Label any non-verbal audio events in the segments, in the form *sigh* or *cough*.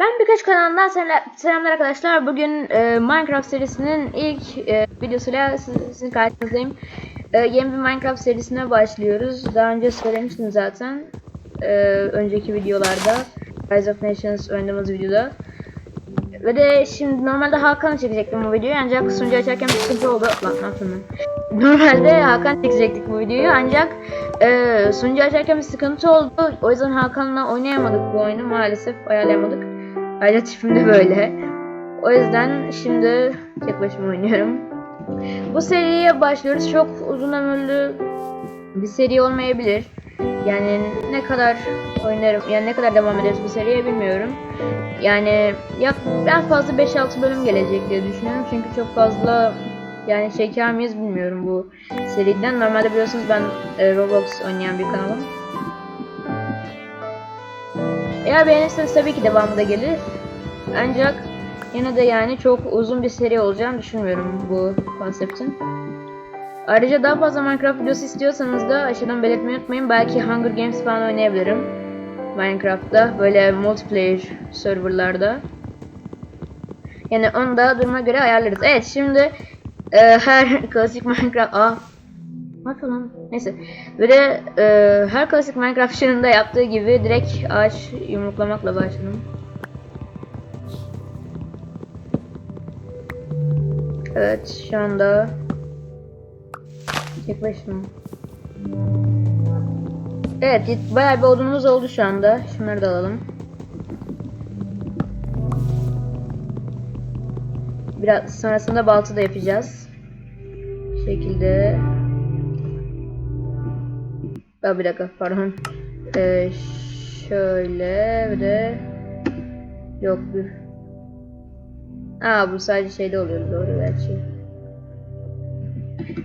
Ben birkaç kanalından sel- selamlar arkadaşlar. Bugün e, Minecraft serisinin ilk e, videosuyla siz- sizin karşınızdayım. E, yeni bir Minecraft serisine başlıyoruz. Daha önce söylemiştim zaten. E, önceki videolarda. Rise of Nations oynadığımız videoda. Ve de şimdi normalde Hakan'ı çekecektim bu videoyu ancak sunucu açarken bir sıkıntı oldu. Lan ne? *laughs* Normalde Hakan çekecektik bu videoyu ancak e, sunucu açarken bir sıkıntı oldu. O yüzden Hakan'la oynayamadık bu oyunu maalesef ayarlayamadık. Ayrıca tipim de böyle. O yüzden şimdi tek başıma oynuyorum. Bu seriye başlıyoruz. Çok uzun ömürlü bir seri olmayabilir. Yani ne kadar oynarım, yani ne kadar devam ederiz bu seriye bilmiyorum. Yani yak en fazla 5-6 bölüm gelecek diye düşünüyorum. Çünkü çok fazla yani çeker miyiz bilmiyorum bu seriden. Normalde biliyorsunuz ben e, Roblox oynayan bir kanalım. Eğer beğenirseniz tabii ki devamı da gelir. Ancak yine de yani çok uzun bir seri olacağını düşünmüyorum bu konseptin. Ayrıca daha fazla Minecraft videosu istiyorsanız da aşağıdan belirtmeyi unutmayın. Belki Hunger Games falan oynayabilirim. Minecraft'ta böyle multiplayer serverlarda. Yani onu da duruma göre ayarlarız. Evet şimdi e, her *laughs* klasik Minecraft... Aa, lan? Neyse. Ve de e, her klasik Minecraft şununda yaptığı gibi direkt ağaç yumruklamakla başladım. Evet şu anda tek başıma. Evet bayağı bir odunumuz oldu şu anda. Şunları da alalım. Biraz sonrasında balta da yapacağız. Bu şekilde. Aa, bir dakika pardon. Ee, şöyle bir de yok dur. Aa bu sadece şeyde oluyor doğru gerçi.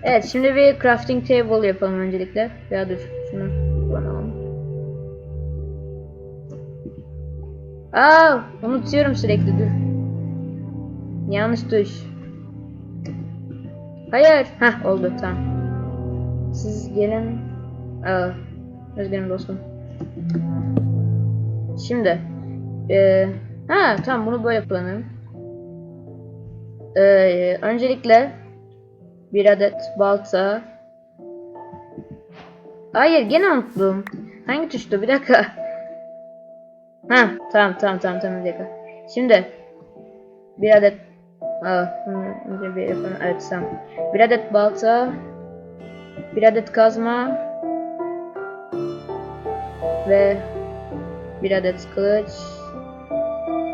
Evet şimdi bir crafting table yapalım öncelikle. Ya dur şunu kullanalım. Aa unutuyorum sürekli dur. Yanlış tuş. Hayır. Hah oldu tamam. Siz gelin. Aa, özgürüm dostum. Şimdi. Ee, ha tamam bunu böyle kullanırım. Ee, öncelikle bir adet balta. Hayır gene unuttum. Hangi tuştu? Bir dakika. Ha tamam tamam tamam tamam bir dakika. Şimdi bir adet Aa, bunu önce bir yapalım. Evet tamam. Bir adet balta, bir adet kazma ve bir adet kılıç.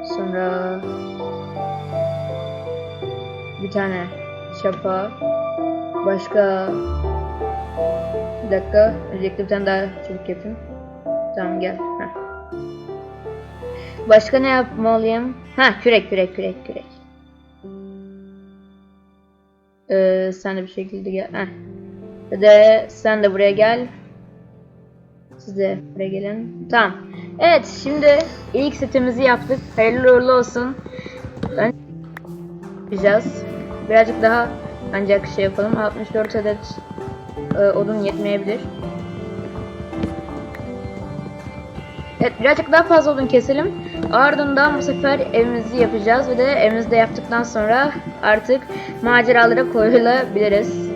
Sonra bir tane çapa. Başka bir dakika. Öncelikle bir tane daha çubuk yapayım. Tamam gel. Heh. Başka ne yapmalıyım? Ha kürek kürek kürek kürek. Ee, sen de bir şekilde gel. Heh. De sen de buraya gel. Siz de buraya gelin. Tamam. Evet şimdi ilk setimizi yaptık. Hayırlı uğurlu olsun. Ben yapacağız. Birazcık daha ancak şey yapalım. 64 adet e, odun yetmeyebilir. Evet birazcık daha fazla odun keselim. Ardından bu sefer evimizi yapacağız ve de evimizi de yaptıktan sonra artık maceralara koyulabiliriz.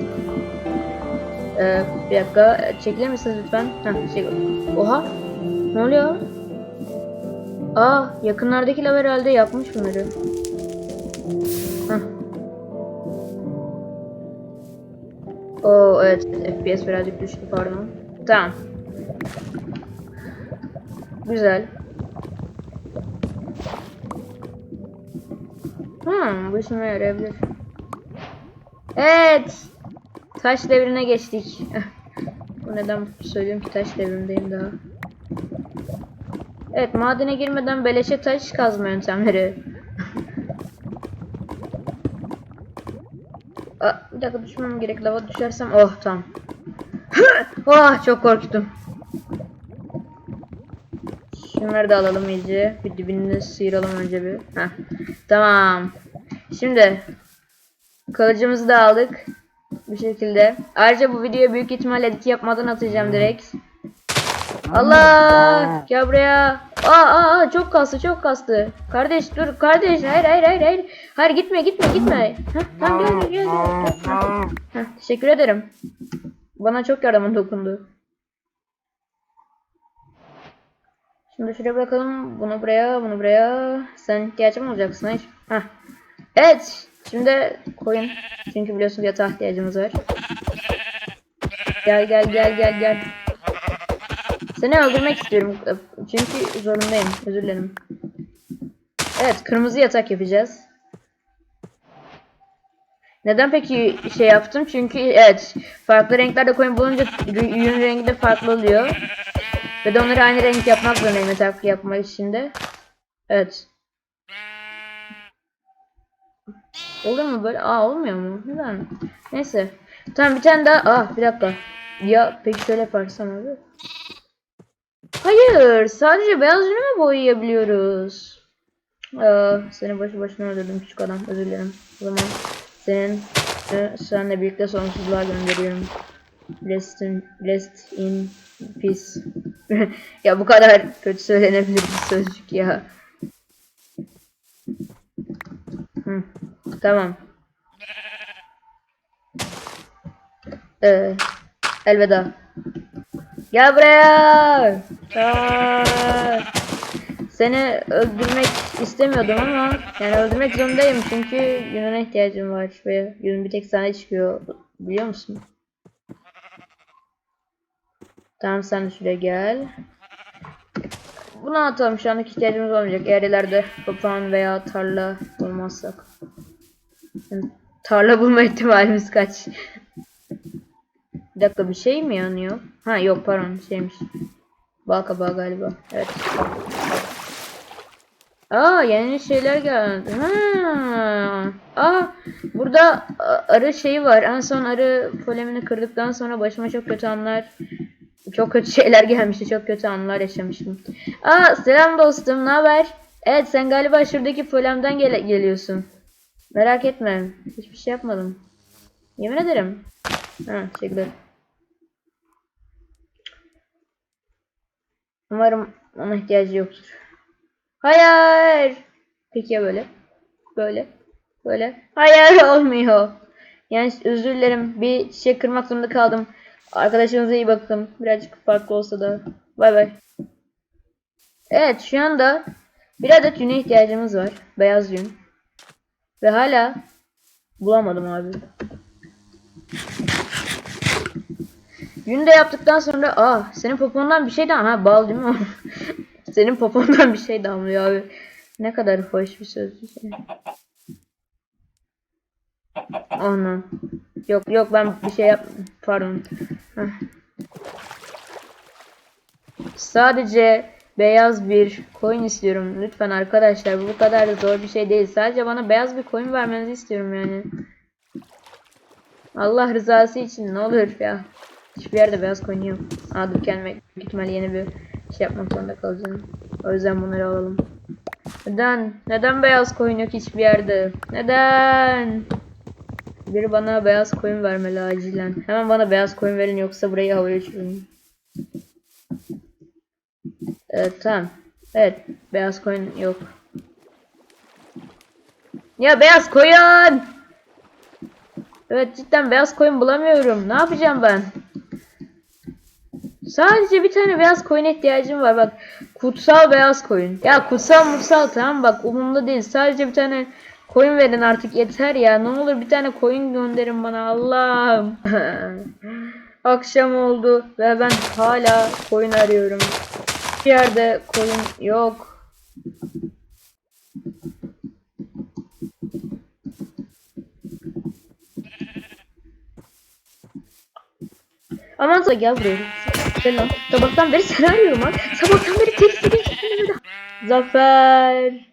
Ee, bir dakika çekilir misiniz lütfen? Heh, şey, oha ne oluyor? Aa yakınlardaki lav herhalde yapmış bunları. Heh. Oo evet FPS birazcık düştü pardon. Tamam. Güzel. Hmm, bu işime yarayabilir. Evet. Taş devrine geçtik. *laughs* neden söylüyorum ki taş devrindeyim daha. Evet madene girmeden beleşe taş kazma yöntemleri. Aa, bir dakika düşmem gerek. Lava düşersem oh tamam. *laughs* oh çok korktum. Şunları da alalım iyice. Bir dibini sıyıralım önce bir. Heh. Tamam. Şimdi kılıcımızı da aldık. Bu şekilde. Ayrıca bu videoya büyük ihtimal edit yapmadan atacağım direkt. Allah! Gel buraya. Aa, aa, aa çok kastı çok kastı. Kardeş dur kardeş hayır hayır hayır hayır. Hayır gitme gitme gitme. Heh, tamam gel gel gel. gel. Heh, heh, teşekkür ederim. Bana çok yardımın dokundu. Şimdi şuraya bırakalım. Bunu buraya, bunu buraya. Sen ihtiyacım olacaksın. Hayır. Heh. Evet. Şimdi koyun. Çünkü biliyorsun yatağa ihtiyacımız var. Gel gel gel gel gel. Seni öldürmek istiyorum. Çünkü zorundayım. Özür dilerim. Evet. Kırmızı yatak yapacağız. Neden peki şey yaptım? Çünkü evet. Farklı renklerde koyun bulunca yün rengi de farklı oluyor. Ve de onları aynı renk yapmak zorundayım yatak yapmak için de. Evet. Olur mu böyle? Aa olmuyor mu? Neden? Neyse. Tamam bir tane daha. Aa bir dakika. Ya peki şöyle yaparsam abi. Hayır. Sadece beyaz yünü mü boyayabiliyoruz? Aa, seni boşu boşuna öldürdüm küçük adam. Özür dilerim. O zaman senin e, seninle birlikte sonsuzluğa gönderiyorum. Rest in, rest in peace. *laughs* ya bu kadar kötü söylenebilir bir sözcük ya. Hı, tamam. Ee, elveda. Gel buraya. Seni öldürmek istemiyordum ama yani öldürmek zorundayım çünkü Yunan'a ihtiyacım var ve Yunus bir tek sana çıkıyor biliyor musun? Tamam sen de şuraya gel. Bunu atalım şu anlık ihtiyacımız olmayacak. Eğer ileride papağan veya tarla bulmazsak. Tarla bulma *laughs* ihtimalimiz kaç? bir dakika bir şey mi yanıyor? Ha yok pardon şeymiş. Bal kabağı galiba. Evet. Aa yeni şeyler geldi. Ha. Aa burada arı şeyi var. En son arı polemini kırdıktan sonra başıma çok kötü anlar çok kötü şeyler gelmişti. Çok kötü anlar yaşamıştım. Aa selam dostum. Ne haber? Evet sen galiba şuradaki polemden gele geliyorsun. Merak etme. Hiçbir şey yapmadım. Yemin ederim. Ha teşekkürler. Umarım ona ihtiyacı yoktur. Hayır. Peki ya böyle? Böyle. Böyle. Hayır *laughs* olmuyor. Yani özür dilerim. Bir şey kırmak zorunda kaldım. Arkadaşınıza iyi bakın. Birazcık farklı olsa da. Bay bay. Evet şu anda bir adet yüne ihtiyacımız var. Beyaz yün. Ve hala bulamadım abi. Yün de yaptıktan sonra aa senin popondan bir şey daha ha bal değil mi *laughs* senin popondan bir şey damlıyor abi. Ne kadar hoş bir söz. Ana. Yok yok ben bir şey yap pardon. Heh. Sadece beyaz bir coin istiyorum. Lütfen arkadaşlar bu kadar da zor bir şey değil. Sadece bana beyaz bir coin vermenizi istiyorum yani. Allah rızası için ne olur ya. Hiçbir yerde beyaz coin yok. Aa kendime büyük yeni bir şey yapmak zorunda kalacağım. O yüzden bunları alalım. Neden? Neden beyaz coin yok hiçbir yerde? Neden? Biri bana beyaz koyun vermeli acilen. Hemen bana beyaz koyun verin yoksa burayı havaya uçurun. Evet tamam. Evet beyaz koyun yok. Ya beyaz koyun! Evet cidden beyaz koyun bulamıyorum. Ne yapacağım ben? Sadece bir tane beyaz koyun ihtiyacım var bak. Kutsal beyaz koyun. Ya kutsal mutsal tamam bak umurumda değil. Sadece bir tane koyun verin artık yeter ya. Ne olur bir tane koyun gönderin bana Allah'ım. *laughs* Akşam oldu ve ben hala koyun arıyorum. Bir yerde koyun yok. Aman da gel buraya. Gel lan. Sabahtan beri seni arıyorum lan. Sabahtan beri tek burada. Zafer.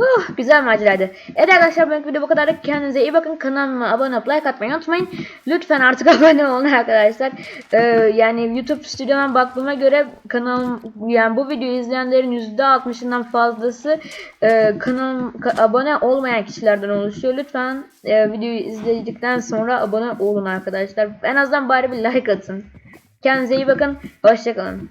Oh, güzel maceraydı. Evet arkadaşlar bu video bu kadar. Kendinize iyi bakın. Kanalıma abone olup like atmayı unutmayın. Lütfen artık *laughs* abone olun arkadaşlar. Ee, yani YouTube stüdyodan baktığıma göre kanalım yani bu videoyu izleyenlerin %60'ından fazlası e, kanalım ka- abone olmayan kişilerden oluşuyor. Lütfen e, videoyu izledikten sonra abone olun arkadaşlar. En azından bari bir like atın. Kendinize iyi bakın. Hoşçakalın.